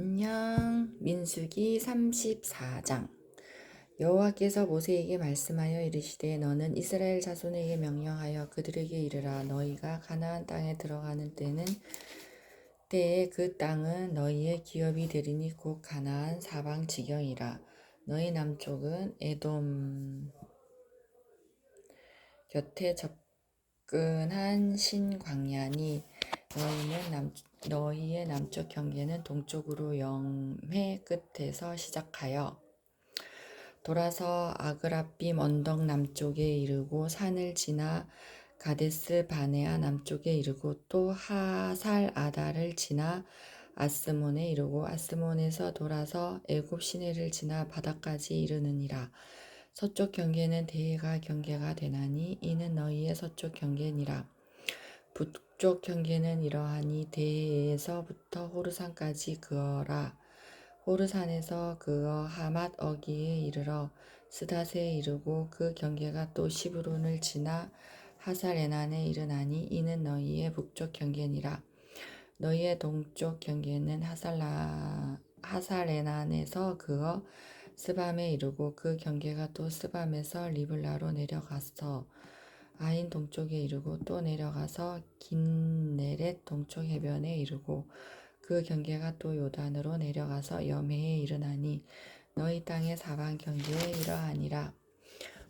안녕. 민수기 34장. 여호와께서 모세에게 말씀하여 이르시되 너는 이스라엘 자손에게 명령하여 그들에게 이르라 너희가 가나안 땅에 들어가는 때는 때에 그 땅은 너희의 기업이 되리니 곧 가나안 사방 지경이라 너희 남쪽은 에돔 곁에 접근한 신광야니 너희는 남, 너희의 남쪽 경계는 동쪽으로 영해 끝에서 시작하여 돌아서 아그라빔 언덕 남쪽에 이르고 산을 지나 가데스 바네아 남쪽에 이르고 또 하살 아다를 지나 아스몬에 이르고 아스몬에서 돌아서 애굽 시내를 지나 바다까지 이르느니라. 서쪽 경계는 대해가 경계가 되나니 이는 너희의 서쪽 경계니라. 북쪽 경계는 이러하니 대에서부터 호르산까지 그어라. 호르산에서 그어 하맛 어기에 이르러 스닷에 이르고 그 경계가 또 시브론을 지나 하살에난에 이르나니 이는 너희의 북쪽 경계니라. 너희의 동쪽 경계는 하살라 하살에난에서 그어 스밤에 이르고 그 경계가 또 스밤에서 리블라로 내려가서 아인 동쪽에 이르고 또 내려가서 긴네렛 동쪽 해변에 이르고 그 경계가 또 요단으로 내려가서 염해에 이르나니 너희 땅의 사방 경계에 이러하니라.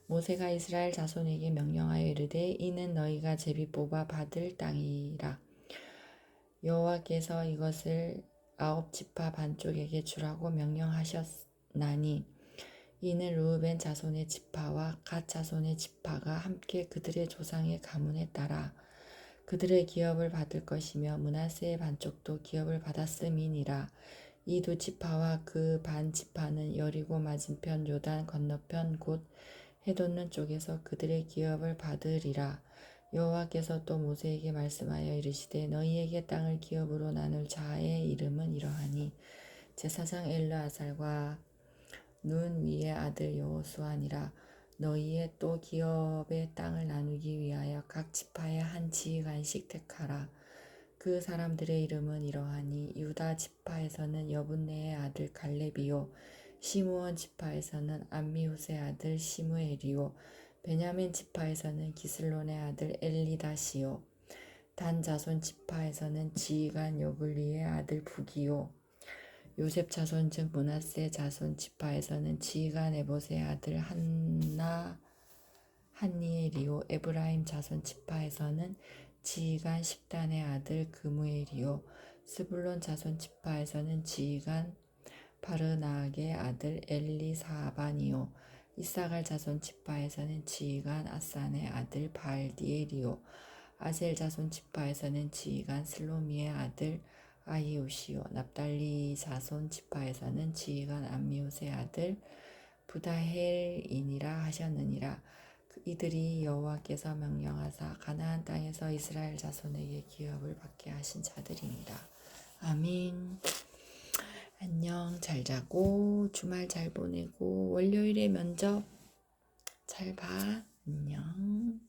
모세가 이스라엘 자손에게 명령하여 이르되 이는 너희가 제비 뽑아 받을 땅이라. 여호와께서 이것을 아홉 지파 반쪽에게 주라고 명령하셨나니 이는 루우벤 자손의 지파와 갓 자손의 지파가 함께 그들의 조상의 가문에 따라 그들의 기업을 받을 것이며 문하세의 반쪽도 기업을 받았음이니라. 이 두 지파와 그 반 지파는 여리고 맞은편 요단 건너편 곧 해돋는 쪽에서 그들의 기업을 받으리라. 여호와께서 또 모세에게 말씀하여 이르시되 너희에게 땅을 기업으로 나눌 자의 이름은 이러하니 제사장 엘르아살과 눈 위의 아들 여호수아니라 너희의 또 기업의 땅을 나누기 위하여 각 지파의 한 지휘관씩 택하라. 그 사람들의 이름은 이러하니 유다 지파에서는 여분네의 아들 갈렙이요 시므온 지파에서는 암미후스의 아들 시므엘이요 베냐민 지파에서는 기슬론의 아들 엘리다시요 단 자손 지파에서는 지휘관 여블리의 아들 부기요 요셉 자손 즉 문하세 자손 지파에서는 지휘관 에봇의 아들 한나 한니엘이요. 에브라임 자손 지파에서는 지휘관 십단의 아들 그무엘이요. 스불론 자손 지파에서는 지휘관 바르나악의 아들 엘리사반이요. 이사갈 자손 지파에서는 지휘관 아산의 아들 발디엘이요. 아셀 자손 지파에서는 지휘관 슬로미의 아들 아이오시오 납달리 자손 지파에서는 지휘관 암미옷의 아들 부다헬이니라 하셨느니라 이들이 여호와께서 명령하사 가나안 땅에서 이스라엘 자손에게 기업을 받게 하신 자들입니다. 아멘. 안녕 잘 자고 주말 잘 보내고 월요일에 면접 잘 봐. 안녕.